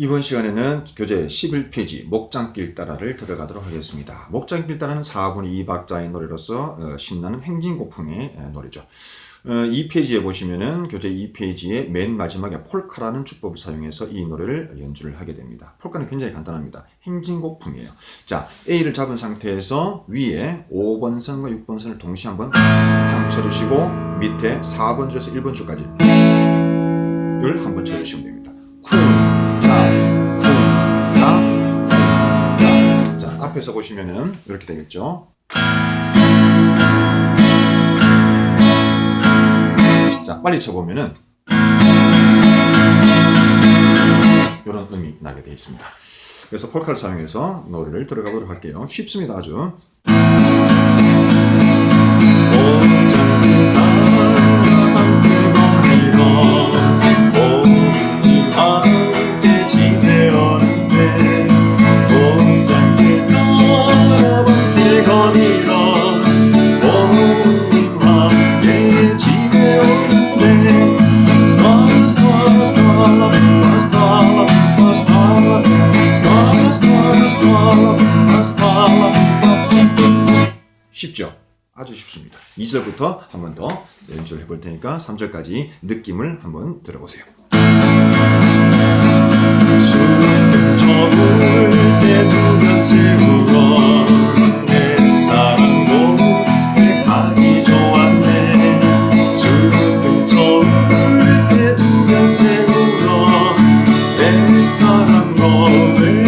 이번 시간에는 교재 11페이지 목장길 따라를 들어가도록 하겠습니다. 목장길 따라는 4분의 2박자의 노래로서 어, 신나는 행진곡풍의 에, 노래죠. 어, 이 페이지에 보시면은 교재 2페이지의 맨 마지막에 폴카라는 주법을 사용해서 이 노래를 연주를 하게 됩니다. 폴카는 굉장히 간단합니다. 행진곡풍이에요. 자, A를 잡은 상태에서 위에 5번 선과 6번 선을 동시에 한번 탕 쳐주시고 밑에 4번 줄에서 1번 줄까지 를 한번 쳐주시면 됩니다. 쿵, 앞에서 보시면은 이렇게 되겠죠. 자, 빨리 쳐보면은 이런 음이 나게 되어 있습니다. 그래서 폴카를 사용해서 노래를 들어가 보도록 할게요. 쉽습니다, 아주. 쉽죠? 아주 쉽습니다. 2절부터 한 번 더 연주를 해볼 테니까 3절까지 느낌을 한번 들어보세요. 사랑도 내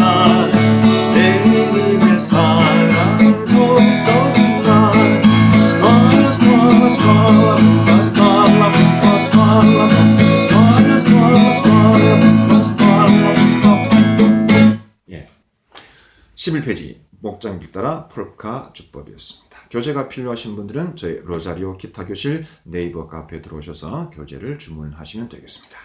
11페이지 목장길 따라 폴카 주법이었습니다. 교재가 필요하신 분들은 저희 로자리오 기타 교실 네이버 카페에 들어오셔서 교재를 주문하시면 되겠습니다.